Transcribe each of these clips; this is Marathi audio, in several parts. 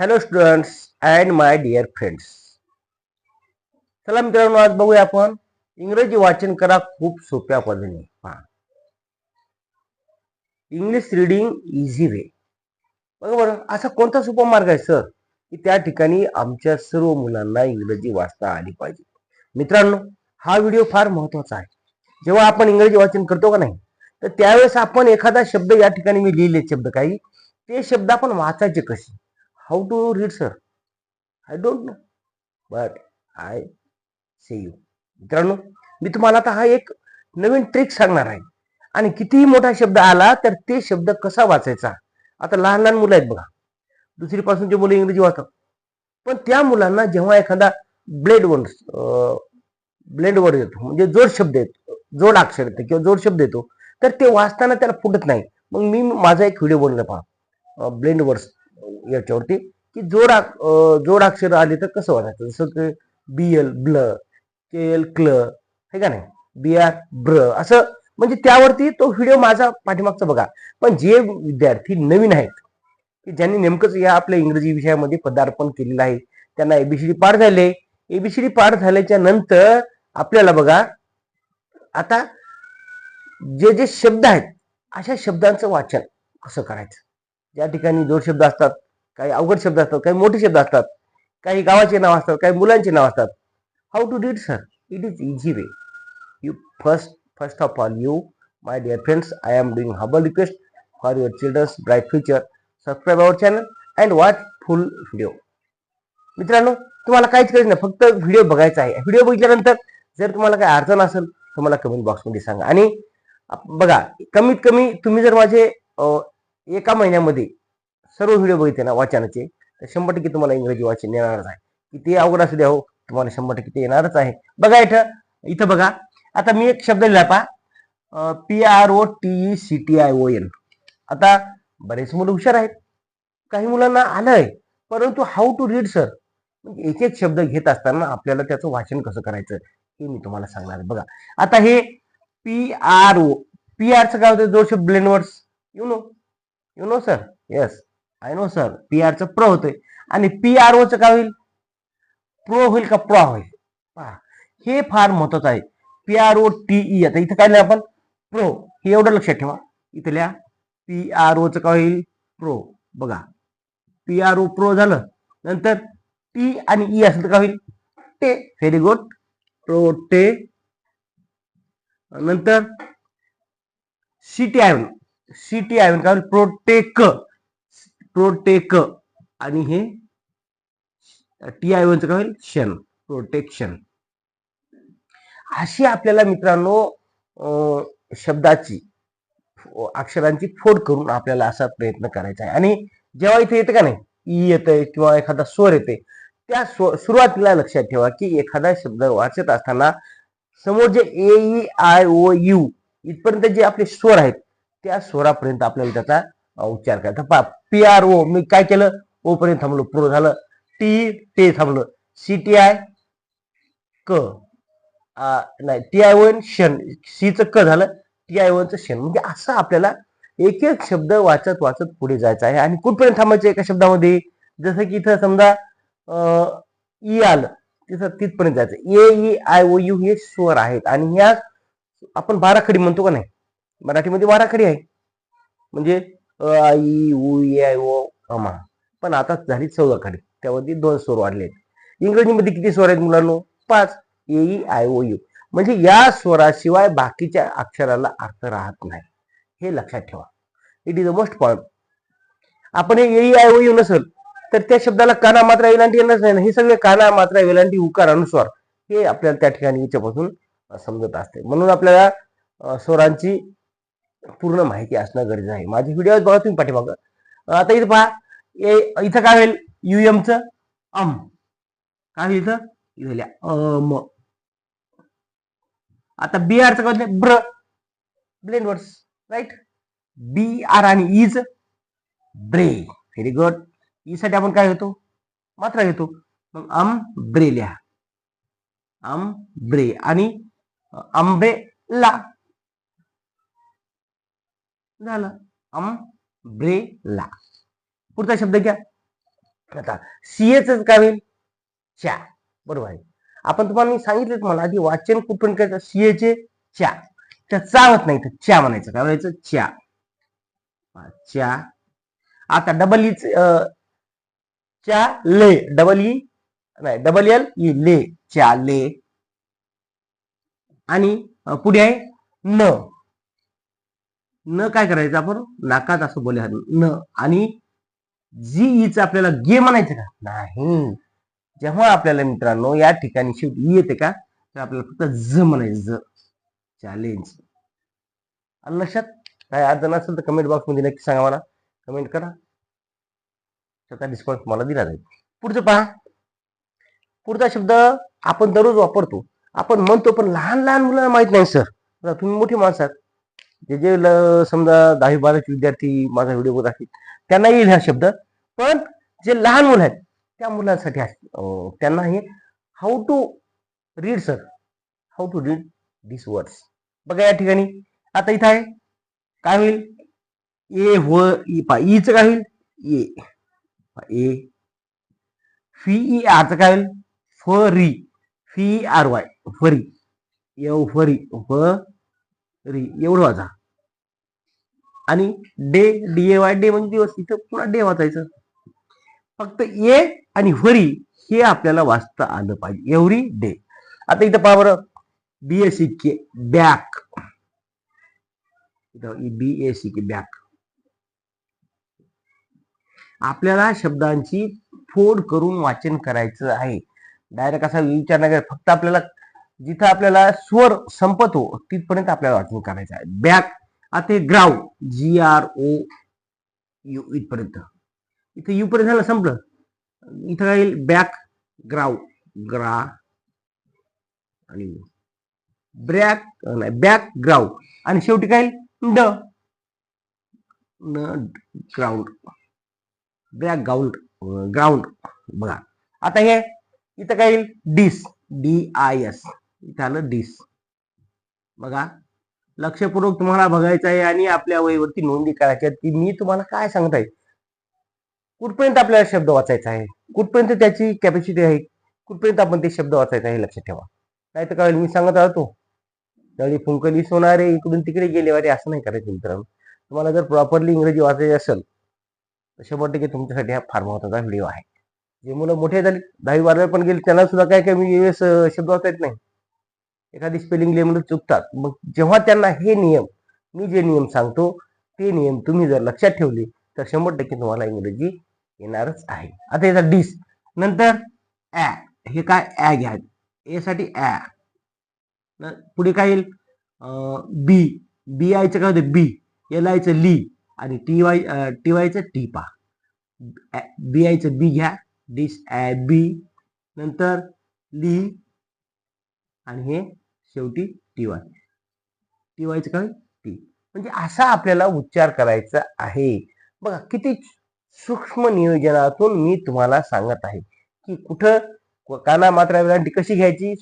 Hello students and my dear friends चला मित्रांनो आज बघूया आपण इंग्रजी वाचन करा खूप सोप्या पद्धतीने. पहा. इंग्लिश रिडिंग इझी वे बरोबर असा कोणता सोपा मार्ग आहे सर की त्या ठिकाणी आमच्या सर्व मुलांना इंग्रजी वाचता आली पाहिजे. मित्रांनो हा व्हिडिओ फार महत्त्वाचा आहे. जेव्हा आपण इंग्रजी वाचन करतो का नाही तर त्यावेळेस आपण एखादा शब्द या ठिकाणी मी लिहिले शब्द काही ते शब्द आपण वाचायचे कसे? How to read sir I don't know but I say you मित्रांनो मी तुम्हाला आता हा एक नवीन ट्रिक सांगणार आहे. आणि कितीही मोठा शब्द आला तर ते शब्द कसा वाचायचा? आता लहान लहान मुलं आहेत बघा. दुसरीपासून जे मुलं इंग्रजी वाचतात. पण त्या मुलांना जेव्हा एखादा ब्लेड वर्ड ब्लेड वर्ड येतो म्हणजे जोड शब्द येतो जोड अक्षर येतो किंवा जोड शब्द येतो तर ते वाचताना त्याला फुटत नाही. मग मी माझा एक व्हिडिओ बनवला पहा. ब्लेंड वर्ड्स याच्यावरती की जोडा जोडाक्षर जोड अक्षर आले तर कसं वाचायचं जसं की बी एल ब्ल के एल क्ल हे का नाही? बी आर ब्र असं म्हणजे त्यावरती तो व्हिडिओ माझा पाठीमागचा बघा. पण जे विद्यार्थी नवीन आहेत की ज्यांनी नेमकंच या आपल्या इंग्रजी विषयामध्ये पदार्पण केलेलं आहे त्यांना एबीसीडी पाठ झाले. एबीसीडी पाठ झाल्याच्यानंतर आपल्याला बघा आता जे जे शब्द आहेत अशा शब्दांचं वाचन कसं करायचं? ज्या ठिकाणी जोड शब्द असतात काही अवघड शब्द असतात काही मोठे शब्द असतात काही गावाचे नाव असतात काही मुलांचे नाव असतात. How to read sir it is easy way you first first of all you my dear friends I am doing humble request for your childrens bright future subscribe our channel and watch full video मित्रांनो तुम्हाला काहीच करायचं नाही फक्त व्हिडिओ बघायचा आहे. व्हिडिओ बघितल्यानंतर जर तुम्हाला काही अडचण असेल तर मला कमेंट बॉक्समध्ये सांगा. आणि बघा कमीत कमी तुम्ही जर माझे एका महिन्यामध्ये सर्व व्हिडिओ बघितले ना वाचनाचे तर शंभर टक्के तुम्हाला इंग्रजी वाचन येणारच आहे. किती अवघड असू द्या हो तुम्हाला शंभर टक्के ते येणारच आहे. बघा इथं इथं बघा. आता मी एक शब्द लिहिला पा P R O T C T I O N आता बरेच मुलं हुशार आहेत. काही मुलांना आलंय परंतु हाऊ टू रीड सर म्हणजे एक एक शब्द घेत असताना आपल्याला त्याचं वाचन कसं करायचं हे मी तुम्हाला सांगणार आहे. बघा. आता हे पी आर ओ पी आरचं काय होतं? जोड शब्द you know you know sir yes I know हो सर? पी आरचं प्र होतंय. आणि पी आर ओचं काय होईल? प्रो होईल का प्रो होईल? पहा हे फार महत्वाचं आहे. P R O T E आता इथं काय नाही आपण? प्रो हे एवढं लक्षात ठेवा. इथल्या पी आर ओचं काय होईल? प्रो बघा. पी आर ओ प्रो झालं. नंतर टी आणि ई असेल तर काय होईल? टे व्हेरी गुड प्रो टे नंतर C T I C T I काय होईल? प्रोटेक प्रोटेक आणि हे टी आय वनचं काय होईल? शन प्रोटेक्शन अशी आपल्याला मित्रांनो शब्दाची अक्षरांची फोड करून आपल्याला असा प्रयत्न करायचा आहे. आणि जेव्हा इथे येतं का नाही? ई येतंय किंवा एखादा स्वर येते त्या स्व सुरुवातीला लक्षात ठेवा की एखादा शब्द वाचत असताना समोर जे A E I O U इथपर्यंत जे आपले स्वर आहेत त्या स्वरापर्यंत आपल्याला त्याचा उच्चार करायचा पा पी आर ओ मी काय केलं? ओ पर्यंत थांबलो प्रो झालं. टी ते थांबलं. सी टी आय क नाही टी आय वन शन सीचं क झालं टी आय वनचं शन म्हणजे असं आपल्याला एक एक शब्द वाचत वाचत पुढे जायचं आहे. आणि कुठपर्यंत थांबायचं एका शब्दामध्ये? जसं की इथं समजा ई e आलं तिथं तिथपर्यंत जायचं. A E I O U हे स्वर आहेत. आणि ह्या आपण बाराखडी म्हणतो का नाही? मराठीमध्ये बाराखडी आहे. म्हणजे अ, आ, ई उ आय ओ अमा पण आता झाली चौदा खाली. त्यावरती दोन स्वर वाढले आहेत इंग्रजीमध्ये किती स्वर आहेत मुलांनो? पाच. A E I O U. म्हणजे या स्वराशिवाय बाकीच्या अक्षराला अर्थ राहत नाही. हे लक्षात ठेवा. It is a most point आपण हे A E I O U नसेल तर त्या शब्दाला काना मात्रा वेलांटी येणारच नाही हे सगळे काना मात्रा वेलांटी उकार अनुस्वार हे आपल्याला त्या ठिकाणी याच्यापासून समजत असते. म्हणून आपल्याला स्वरांची पूर्ण माहिती असणं गरजेचं आहे. माझे व्हिडिओ बघा तुम्ही पाठीमाग. आता इथं पहा. ए- इथं काय होईल? युएम च अम. काय होईल इथं? इथं लिहा, अम. आता बी आरचं काय होतं? ब्र. Blend words right B R आणि इज ब्रे व्हेरी गुड ई साठी आपण काय घेतो? मात्रा घेतो. मग अम ब्रे लिहा. अम ब्रे आणि आंबे ला झालं. अम ब्रे ला पुढचा शब्द घ्या. आता सीएच काय होईल? च्या. बरोबर आहे. आपण तुम्हाला मी सांगितलं मला आधी वाचन कुठून करायचं? सीएचे च्या. त्या चावत नाही तर च्या म्हणायचं. काय म्हणायचं? च्या. च्या. आता डबल ई e च्या ले. डबल ई e, नाही डबल एल ई ले. च्या ले. आणि पुढे आहे न. न काय करायचं आपण? नाकात असं बोले न. आणि जी ईच आपल्याला गे म्हणायचं का? नाही. जेव्हा आपल्याला मित्रांनो या ठिकाणी शेवटी ई येते का? तर आपल्याला फक्त ज म्हणायचं. ज. चॅलेंज लक्षात काय अडचण असेल तर कमेंट बॉक्समध्ये नक्की सांगा मला. कमेंट करा. त्याचा डिस्काउंट तुम्हाला दिला जाईल. पुढचं पहा. पुढचा शब्द आपण दररोज वापरतो. आपण म्हणतो पण लहान लहान मुलांना माहीत नाही सर तुम्ही मोठी माणसात जे जे ल- समजा दहावी बारावीचे विद्यार्थी माझा व्हिडिओ बघत असतील त्यांना येईल हा शब्द. पण जे लहान मुलं आहेत त्या मुलांसाठी त्यांना हे how to read sir how to read this words बघा या ठिकाणी. आता इथं आहे. काय होईल? ए व ई ईचं काय होईल? ए. ए. फी ई आरचं काय होईल? फ री फी आर वाय. फरी. एव फरी. व री एवढं वाचा. आणि day D A Y day म्हणजे दिवस. इथं पुन्हा डे वाचायचं. फक्त ए आणि वरी हे आपल्याला वाचता आलं पाहिजे. Every day. आता इथं पहा बरं. B S C K back इथं B A C K back आपल्याला शब्दांची फोड करून वाचन करायचं आहे. डायरेक्ट असा विचार नाही फक्त आपल्याला जिथं आपल्याला स्वर संपतो तिथपर्यंत आपल्याला वाचन करायचं आहे. बॅक आता हे ग्राव जी आर ओ यू इथपर्यंत. इथं यू पर्यंत झालं संपलं. इथं काय येईल बॅक ग्राव ग्रा आणि ब्रॅक नाही बॅक ग्राव आणि शेवटी काय येईल ड. न ग्राउंड ब्रॅक ग्राउंड ग्राउंड बघा. आता हे इथं काय येईल डिस डी आय एस इथं आलं डिस बघा लक्षपूर्वक तुम्हाला बघायचं आहे आणि आपल्या वहीवरती नोंदी करायची आहे की मी तुम्हाला काय सांगत आहे? कुठपर्यंत आपल्याला शब्द वाचायचा आहे? कुठपर्यंत त्याची कॅपॅसिटी आहे? कुठपर्यंत आपण ते शब्द वाचायचा आहे हे लक्षात ठेवा. नाही तर काय मी सांगत राहतो. त्यावेळी फुंकली सोनारे इकडून तिकडे गेले वारे असं नाही करायचं मित्रांनो. तुम्हाला जर प्रॉपरली इंग्रजी वाचायची असेल तर शंभर टक्के तुमच्यासाठी हा फार महत्त्वाचा व्हिडिओ आहे. जे मुलं मोठे झाले दहावी बारावी पण गेले त्यांना सुद्धा काय काय मी वेळेस शब्द वाचता येत नाही. एखादी स्पेलिंग लेमध्ये चुकतात. मग जेव्हा त्यांना हे नियम मी जे नियम सांगतो ते नियम तुम्ही जर लक्षात ठेवले तर शंभर टक्के तुम्हाला इंग्रजी येणारच आहे. आता याचा डिस नंतर ॲ हे काय ॲ घ्या. एसाठी ॲ न- पुढे काय येईल? बी बी आयचं काय होतं? बी एल आयचं ली आणि टी वाय टी वायचं टी पा बी आयचं बी घ्या. डिस ॲ बी नंतर ली आणि हे शेवटी टी वाय टी वायचं काय टी म्हणजे असा आपल्याला उच्चार करायचा आहे. बघा किती सूक्ष्म नियोजनातून मी तुम्हाला सांगत आहे की कुठं काना मात्रा वेलांटी कशी घ्यायची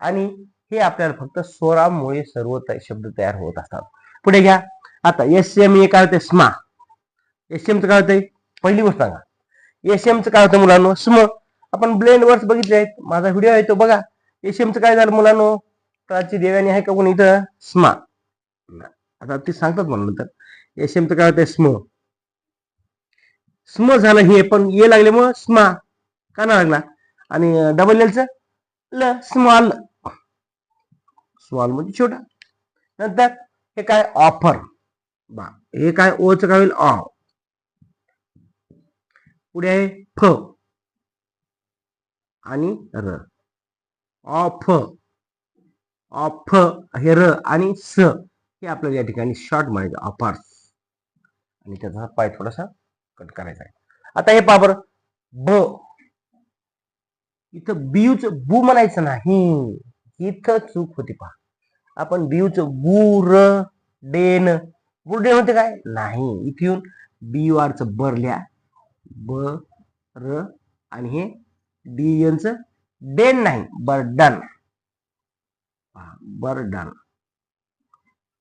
आणि हे आपल्याला फक्त स्वरामुळे सर्व शब्द तयार होत असतात. पुढे घ्या. आता एस एम ए काय होते स्मा एस एमचं काय होतंय? पहिली गोष्ट सांगा. एस एमचं काय होतं मुलांनो? स्म आपण ब्लेंड वर्ड्स बघितले आहेत. माझा व्हिडिओ आहे तो बघा. एस एमचं काय झालं मुलांनो? प्राची देवानी आहे का कोण इथं? स्मा. आता ते सांगतात मला नंतर. एस तर काय होते स्म. स्म झालं हे पण ये लागले मग स्मा. का ना लागला? आणि डबल एलचं ल स्मॉल. स्मॉल म्हणजे छोटा. नंतर हे काय? ऑफर. बा हे काय? ओचं काय होईल? ऑ. पुढे आहे फ. आणि र. ऑफ ऑफ हे र आणि स हे आपल्याला या ठिकाणी शॉर्ट म्हणायचं ऑफर्स आणि त्याचा पाय थोडासा कट करायचा आहे. आता हे पाबर ब. इथं बियूच बू म्हणायचं नाही. इथं चूक होती पहा. आपण बियूच बूर डेन बुरडे होते काय? नाही. इथे येऊन बी यू आरचं बर लिहा. ब र आणि हे डी एनचं डेन नाही बर्डन बर्डन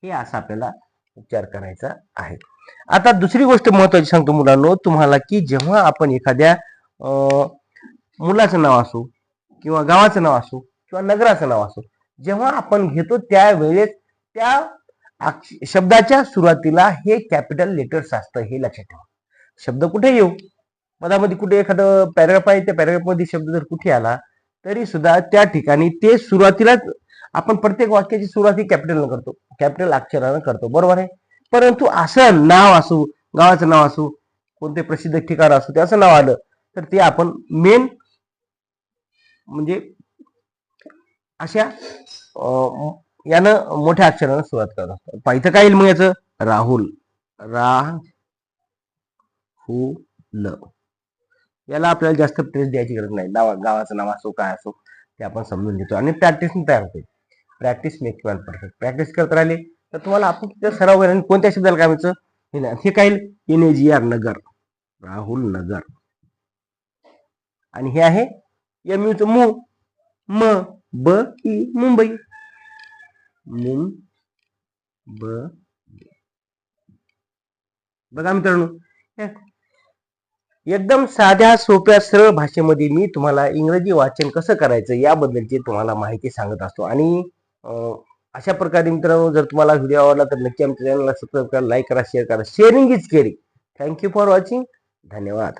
हे असं आपल्याला उच्चार करायचा आहे. आता दुसरी गोष्ट महत्वाची सांगतो मुलांनो तुम्हाला की जेव्हा आपण एखाद्या मुलाचं नाव असो किंवा गावाचं नाव असो किंवा नगराचं नाव असो जेव्हा आपण घेतो त्यावेळेस त्या शब्दाच्या सुरुवातीला हे कॅपिटल लेटर्स असतं हे लक्षात ठेवा. शब्द कुठे येऊ? मधामध्ये कुठे एखादं पॅराग्राफ आहे त्या पॅराग्राफमध्ये शब्द जर कुठे आला तरी सुद्धा त्या ठिकाणी ते सुरुवातीलाच आपण प्रत्येक वाक्याची सुरुवात ही कॅपिटलनं करतो. कॅपिटल अक्षरानं करतो. बरोबर आहे? परंतु असं नाव असो गावाचं नाव असो कोणते प्रसिद्ध ठिकाण असो ते असं नाव आलं तर ते आपण मेन म्हणजे अशा अं, यानं मोठ्या अक्षरानं सुरुवात करत असतो. पाहिजे काय येईल मग याचं? राहुल. रा हु ल याला आपल्याला जास्त प्रेस द्यायची गरज नाही. नावा गावाचं नाव असो काय असो ते आपण समजून घेतो. आणि प्रॅक्टिस तयार होते practice make man perfect practice करत राहिले तर तुम्हाला आपण तिथं सराव करेल कोणत्या शब्दाला काय म्हणायचं हे नाही. हे काय एन आर नगर. राहुल नगर. आणि हे आहे एम यूचं मु म ब ई मुंबई. मुं ब बघा मित्रांनो एकदम साध्या सोप्या सरळ भाषेमध्ये मी तुम्हाला इंग्रजी वाचन कसं करायचं याबद्दलची तुम्हाला माहिती सांगत असतो. आणि अशा प्रकारे मित्रांनो जर तुम्हाला व्हिडिओ आवडला तर नक्की आमच्या चॅनलला सबस्क्राईब करा लाईक करा शेअर करा. Sharing is caring thank you for watching धन्यवाद.